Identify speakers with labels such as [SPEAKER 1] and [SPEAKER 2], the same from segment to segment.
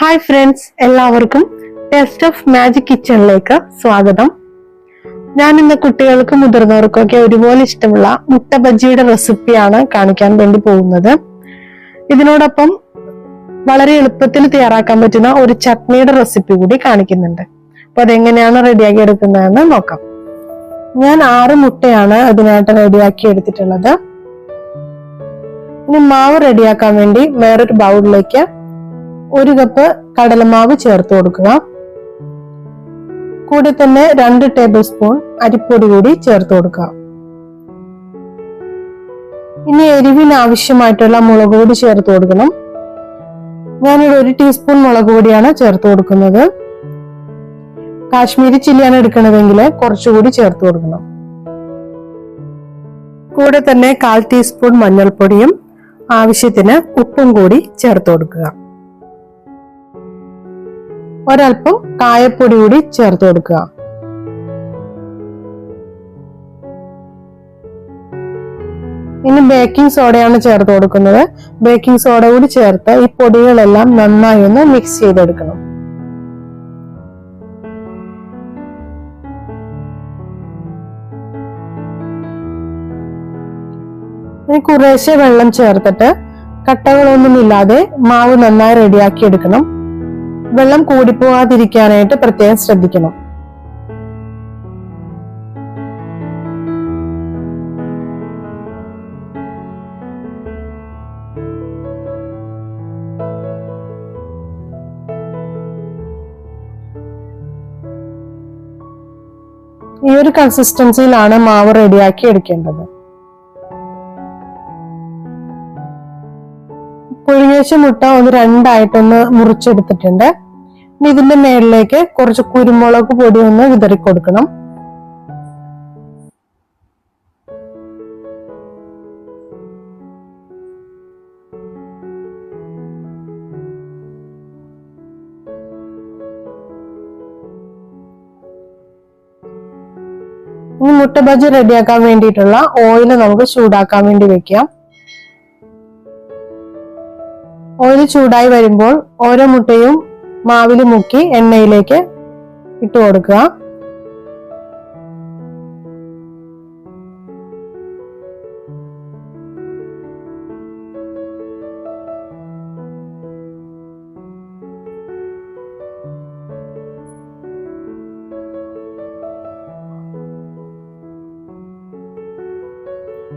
[SPEAKER 1] Hi friends എല്ലാവർക്കും taste of magic കിച്ചണിലേക്ക് സ്വാഗതം. ഞാൻ ഇന്ന് കുട്ടികൾക്കും മുതിർന്നവർക്കും ഒക്കെ ഒരുപോലെ ഇഷ്ടമുള്ള മുട്ട ബജ്ജിയുടെ റെസിപ്പിയാണ് കാണിക്കാൻ വേണ്ടി പോകുന്നത്. ഇതിനോടൊപ്പം വളരെ എളുപ്പത്തിൽ തയ്യാറാക്കാൻ പറ്റുന്ന ഒരു ചട്നിയുടെ റെസിപ്പി കൂടി കാണിക്കുന്നുണ്ട്. അപ്പൊ അതെങ്ങനെയാണ് റെഡിയാക്കി എടുക്കുന്നതെന്ന് നോക്കാം. ഞാൻ ആറ് മുട്ടയാണ് അതിനായിട്ട് റെഡിയാക്കി എടുത്തിട്ടുള്ളത്. ഇനി മാവ് റെഡിയാക്കാൻ വേണ്ടി വേറൊരു ബൗളിലേക്ക് ഒരു കപ്പ് കടലമാവ് ചേർത്ത് കൊടുക്കുക. കൂടെ തന്നെ രണ്ട് ടേബിൾ സ്പൂൺ അരിപ്പൊടി കൂടി ചേർത്ത് കൊടുക്കുക. ഇനി എരിവിന് ആവശ്യമായിട്ടുള്ള മുളക് പൊടി ചേർത്ത് കൊടുക്കണം. ഞാനിവിടെ ഒരു ടീസ്പൂൺ മുളക് പൊടിയാണ് ചേർത്ത് കൊടുക്കുന്നത്. കാശ്മീരി ചില്ലിയാണ് എടുക്കുന്നതെങ്കിൽ കുറച്ചുകൂടി ചേർത്ത് കൊടുക്കണം. കൂടെ തന്നെ കാൽ ടീസ്പൂൺ മഞ്ഞൾപ്പൊടിയും ആവശ്യത്തിന് ഉപ്പും കൂടി ചേർത്ത് കൊടുക്കുക. ഒരൽപ്പം കായപ്പൊടി കൂടി ചേർത്ത് കൊടുക്കുക. ഇനി ബേക്കിംഗ് സോഡയാണ് ചേർത്ത് കൊടുക്കുന്നത്. ബേക്കിംഗ് സോഡ കൂടി ചേർത്ത് ഈ പൊടികളെല്ലാം നന്നായി ഒന്ന് മിക്സ് ചെയ്തെടുക്കണം. ഇനി കുറേശ്ശെ വെള്ളം ചേർത്തിട്ട് കട്ടകളൊന്നുമില്ലാതെ മാവ് നന്നായി റെഡിയാക്കി എടുക്കണം. വെള്ളം കൂടിപ്പോകാതിരിക്കാനായിട്ട് പ്രത്യേകം ശ്രദ്ധിക്കണം. ഈ ഒരു കൺസിസ്റ്റൻസിയിലാണ് മാവ് റെഡിയാക്കി എടുക്കേണ്ടത്. പുഴുങ്ങേച്ച മുട്ട ഒന്ന് രണ്ടായിട്ടൊന്ന് മുറിച്ചെടുത്തിട്ടുണ്ട്. ഇനി ഇതിന്റെ മേളിലേക്ക് കുറച്ച് കുരുമുളക് പൊടി ഒന്ന് വിതറി കൊടുക്കണം ഇനി മുട്ട ബജി റെഡിയാക്കാൻ വേണ്ടിയിട്ടുള്ള ഓയിൽ നമുക്ക് ചൂടാക്കാൻ വേണ്ടി വെക്കാം. ഓയിൽ ചൂടായി വരുമ്പോൾ ഓരോ മുട്ടയും മാവിൽ മുക്കി എണ്ണയിലേക്ക് ഇട്ട് കൊടുക്കുക.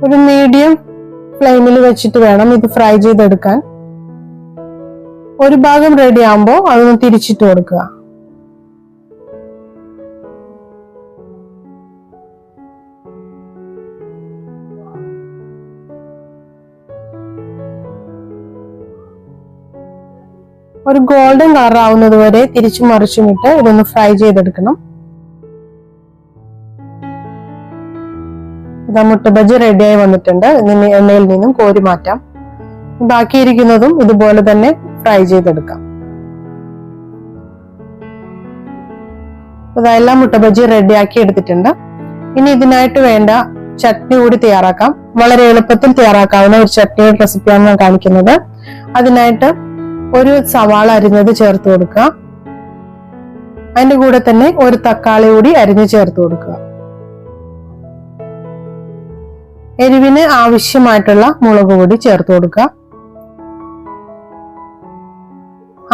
[SPEAKER 1] ഒരു മീഡിയം ഫ്ലെയിമിൽ വെച്ചിട്ട് വേണം ഇത് ഫ്രൈ ചെയ്തെടുക്കാൻ. ഒരു ഭാഗം റെഡി ആകുമ്പോൾ അതൊന്ന് തിരിച്ചിട്ട് കൊടുക്കുക. ഒരു ഗോൾഡൻ കളർ ആവുന്നത് വരെ തിരിച്ചു മറിച്ചുമിട്ട് ഇതൊന്ന് ഫ്രൈ ചെയ്തെടുക്കണം. ഇതാ മുട്ട ബജി റെഡിയായി വന്നിട്ടുണ്ട്. എണ്ണയിൽ നിന്നും കോരി മാറ്റാം. ബാക്കിയിരിക്കുന്നതും ഇതുപോലെ തന്നെ ഫ്രൈ ചെയ്തെടുക്കാം. അതെല്ലാം മുട്ട ബജി റെഡിയാക്കി എടുത്തിട്ടുണ്ട്. ഇനി ഇതിനായിട്ട് വേണ്ട ചട്നി കൂടി തയ്യാറാക്കാം. വളരെ എളുപ്പത്തിൽ തയ്യാറാക്കാവുന്ന ഒരു ചട്നിയുടെ റെസിപ്പിയാണ് ഞാൻ കാണിക്കുന്നത്. അതിനായിട്ട് ഒരു സവാള അരിഞ്ഞത് ചേർത്ത് കൊടുക്കുക. അതിന്റെ കൂടെ തന്നെ ഒരു തക്കാളി കൂടി അരിഞ്ഞ് ചേർത്ത് കൊടുക്കുക. എരിവിന് ആവശ്യമായിട്ടുള്ള മുളക് പൊടി ചേർത്ത് കൊടുക്കുക.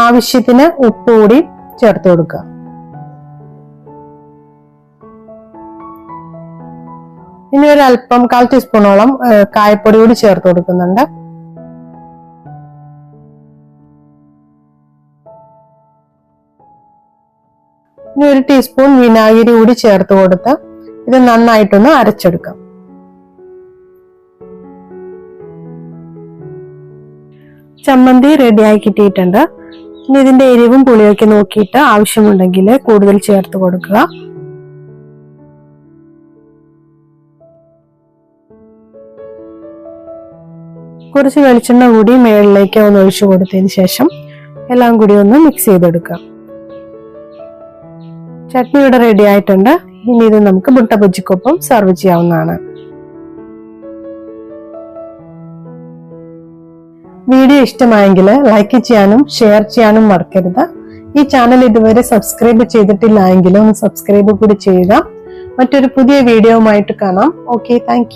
[SPEAKER 1] ആവശ്യത്തിന് ഉപ്പ് കൂടി ചേർത്ത് കൊടുക്കുക. ഇനി ഒരു അല്പം കാൽ ടീസ്പൂണോളം കായപ്പൊടി കൂടി ചേർത്ത് കൊടുക്കുന്നുണ്ട്. ഇനി ഒരു ടീസ്പൂൺ വിനാഗിരി കൂടി ചേർത്ത് കൊടുത്ത് ഇത് നന്നായിട്ടൊന്ന് അരച്ചെടുക്കാം. ചമ്മന്തി റെഡിയായി കിട്ടിയിട്ടുണ്ട്. ഇനി ഇതിന്റെ എരിവും പുളിയൊക്കെ നോക്കിയിട്ട് ആവശ്യമുണ്ടെങ്കിൽ കൂടുതൽ ചേർത്ത് കൊടുക്കുക. കുറച്ച് വെളിച്ചെണ്ണ കൂടി മേളിലേക്ക് ഒന്ന് ഒഴിച്ചു കൊടുത്തതിന് ശേഷം എല്ലാം കൂടി ഒന്ന് മിക്സ് ചെയ്തെടുക്കുക. ചട്നി ഇവിടെ റെഡി ആയിട്ടുണ്ട്. ഇനി ഇത് നമുക്ക് മുട്ട ബജ്ജിക്കൊപ്പം സെർവ് ചെയ്യാവുന്നതാണ്. വീഡിയോ ഇഷ്ടമായെങ്കിൽ ലൈക്ക് ചെയ്യാനും ഷെയർ ചെയ്യാനും മറക്കരുത്. ഈ ചാനൽ ഇതുവരെ സബ്സ്ക്രൈബ് ചെയ്തിട്ടില്ല എങ്കിൽ ഒന്ന് സബ്സ്ക്രൈബ് കൂടി ചെയ്യുക. മറ്റൊരു പുതിയ വീഡിയോയുമായിട്ട് കാണാം. Okay thank